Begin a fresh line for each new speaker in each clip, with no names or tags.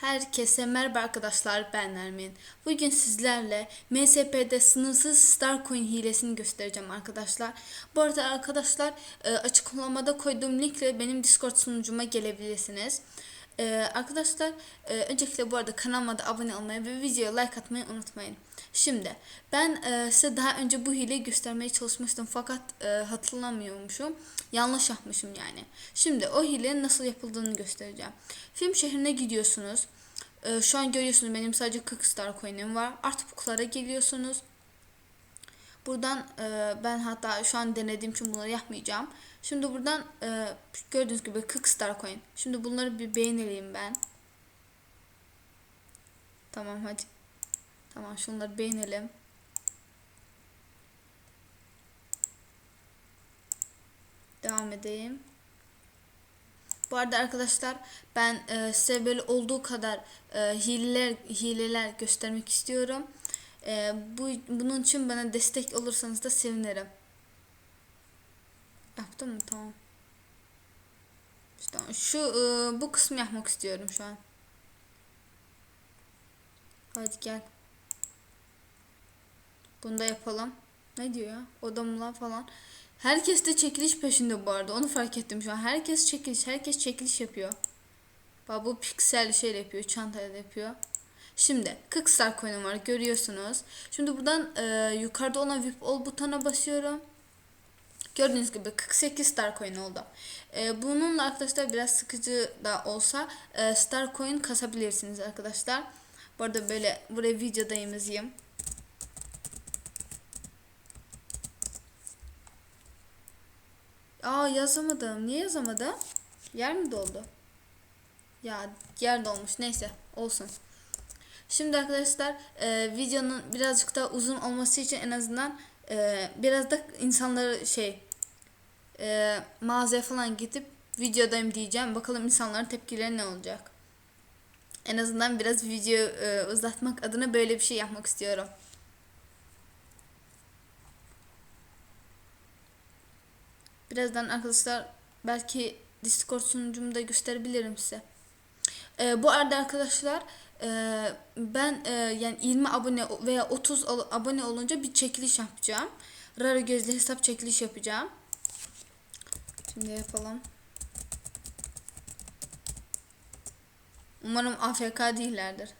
Herkese merhaba arkadaşlar ben Nermin. Bugün sizlerle MSP'de sınırsız Starcoin hilesini göstereceğim arkadaşlar. Bu arada arkadaşlar e, açıklamada koyduğum linkle benim Discord sunucuma gelebilirsiniz. E, arkadaşlar e, öncelikle bu arada kanalıma da abone olmayı ve videoya like atmayı unutmayın. Şimdi ben e, size daha önce bu hileyi göstermeye çalışmıştım fakat e, hatırlamıyormuşum. Yanlış yapmışım yani. Şimdi o hilenin nasıl yapıldığını göstereceğim. Film şehrine gidiyorsunuz. E, şu an görüyorsunuz benim sadece 40 star coin'im var. Artbook'lara geliyorsunuz. Buradan e, ben hatta şu an denediğim için bunları yapmayacağım. Şimdi buradan e, gördüğünüz gibi 40 star coin. Şimdi bunları bir beğenelim ben. Tamam hadi. Tamam şunları beğenelim. Devam edeyim. Bu arada arkadaşlar ben e, size böyle olduğu kadar e, hileler hileler göstermek istiyorum. E, bu bunun için bana destek olursanız da sevinirim. Yaptım mı? Tamam. İşte şu e, bu kısmı yapmak istiyorum şu an. Hadi gel. Bunu da yapalım. Ne diyor ya? Odamla falan. Herkes de çekiliş peşinde bu arada. Onu fark ettim şu an. Herkes çekiliş. Herkes çekiliş yapıyor. Bak bu piksel şey yapıyor. Çantayla yapıyor. Şimdi 40 star coin'im var. Görüyorsunuz. Şimdi buradan e, yukarıda olan VIP ol butona basıyorum. Gördüğünüz gibi 48 star coin oldu. E, bununla arkadaşlar biraz sıkıcı da olsa e, star coin kasabilirsiniz arkadaşlar. Bu arada böyle buraya videodayım yazayım. Aa yazamadım. Niye yazamadım? Yer mi doldu? Ya yer dolmuş. Neyse olsun. Şimdi arkadaşlar e, videonun birazcık daha uzun olması için en azından e, biraz da insanları şey e, mağazaya falan gidip videodayım diyeceğim. Bakalım insanların tepkileri ne olacak. En azından biraz video e, uzatmak adına böyle bir şey yapmak istiyorum. Birazdan arkadaşlar belki Discord sunucumda gösterebilirim size. Ee, bu arada arkadaşlar e, ben e, yani 20 abone veya 30 abone olunca bir çekiliş yapacağım. Rara gözle hesap çekiliş yapacağım. Şimdi yapalım. Umarım AFK değillerdir.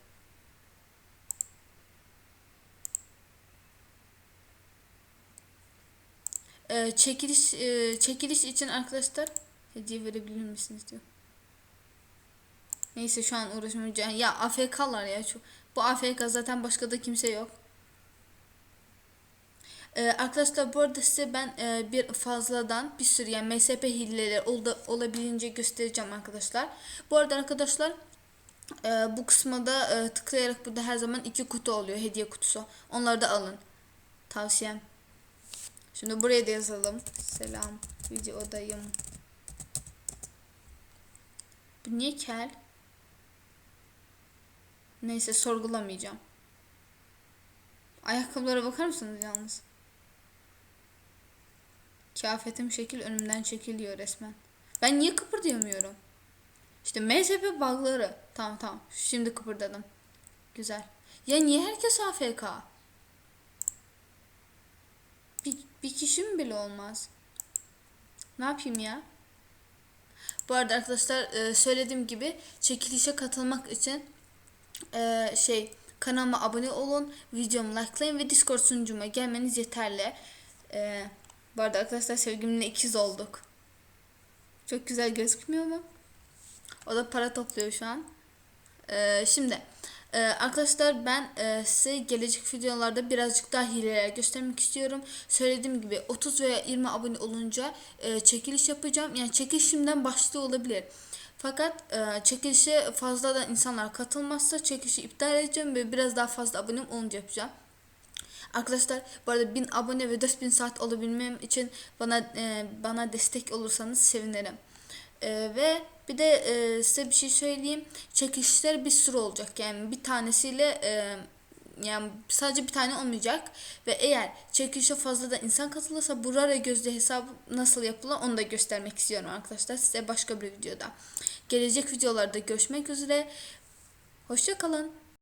Ee, çekiliş e, çekiliş için arkadaşlar hediye verebilir misiniz diyor. Neyse şu an uğraşmayacağım. Ya AFK'lar ya. Şu, bu AFK zaten başka da kimse yok. Ee, arkadaşlar bu arada size ben e, bir fazladan bir sürü yani MSP hileleri olda, olabildiğince göstereceğim arkadaşlar. Bu arada arkadaşlar e, bu kısma da e, tıklayarak burada her zaman iki kutu oluyor hediye kutusu. Onları da alın. Tavsiyem. Şimdi buraya da yazalım. Selam. Videodayım. Bu niye kel? Neyse sorgulamayacağım. Ayakkabılara bakar mısınız yalnız? Kıyafetim şekil önümden çekiliyor resmen. Ben niye kıpırdayamıyorum? İşte MSP bug'ları. Tamam tamam. Şimdi kıpırdadım. Güzel. Ya niye herkes AFK? Bir, bir kişi mi bile olmaz? Ne yapayım ya? Bu arada arkadaşlar e, söylediğim gibi çekilişe katılmak için e, şey kanalıma abone olun, videomu likelayın ve Discord sunucuma gelmeniz yeterli. E, bu arada arkadaşlar sevgimle ikiz olduk. Çok güzel gözükmüyor mu? O da para topluyor şu an. şimdi ee, arkadaşlar ben e, size gelecek videolarda birazcık daha hileler göstermek istiyorum. Söylediğim gibi 30 veya 20 abone olunca e, çekiliş yapacağım. Yani çekiliş şimdiden başlıyor olabilir. Fakat e, çekilişe fazla da insanlar katılmazsa çekilişi iptal edeceğim ve biraz daha fazla abonem olunca yapacağım. Arkadaşlar bu arada 1000 abone ve 4000 saat olabilmem için bana e, bana destek olursanız sevinirim. E, ve bir de e, size bir şey söyleyeyim. Çekişler bir sürü olacak. Yani bir tanesiyle e, yani sadece bir tane olmayacak ve eğer çekilişe fazla da insan katılırsa bu rara gözde hesabı nasıl yapılır onu da göstermek istiyorum arkadaşlar size başka bir videoda. Gelecek videolarda görüşmek üzere. Hoşça kalın.